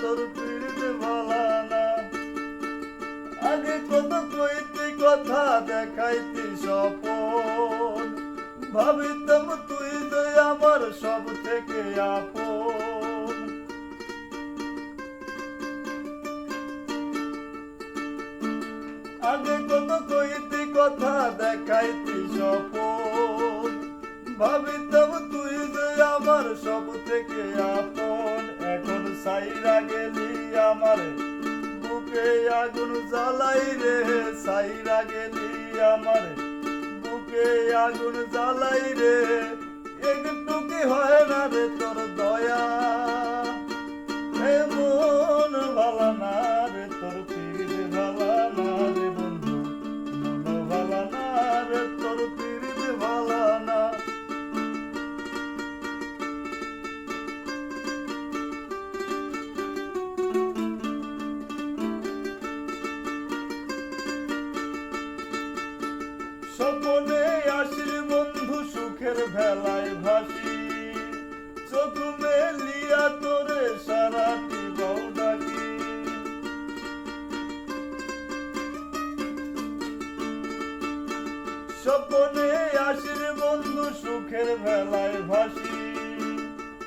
তোর ভালা না আগে কত কইতি, কথা দেখাইতি সপন ভাবিতাম তুই তো আমার সব থেকে আপন। আগে কত কথা দেখাইতি সপন ভাবিতাম তুই আমার সব থেকে আপন। সাইরা গেলি আমার বুকে আগুন জ্বালাই রে। সাইরা গেলি আমার বুকে আগুন জ্বালাই রে। একটু কি হয় না রে স্বপনে আসির বন্ধু সুখের ভেলায় ভাসি। চোখ মেলিয়া তোরে সারাটি বউ ডাকি। স্বপনে আসির বন্ধু সুখের ভেলায় ভাসি।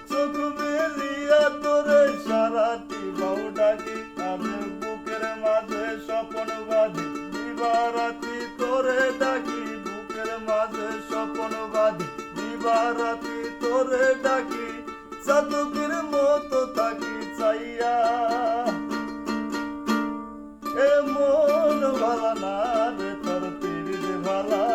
চোখ মেলিয়া তোরে সারাটি বউ ডাকি। আজ বুকের মাঝে স্বপন বাঁধি বুকের মাঝে স্বপন বাঁধে দিবারাতি তোরে ডাকি চাতকের মতো থাকি চাইয়া। এমন ভালা না রে, তোর পীর ভালা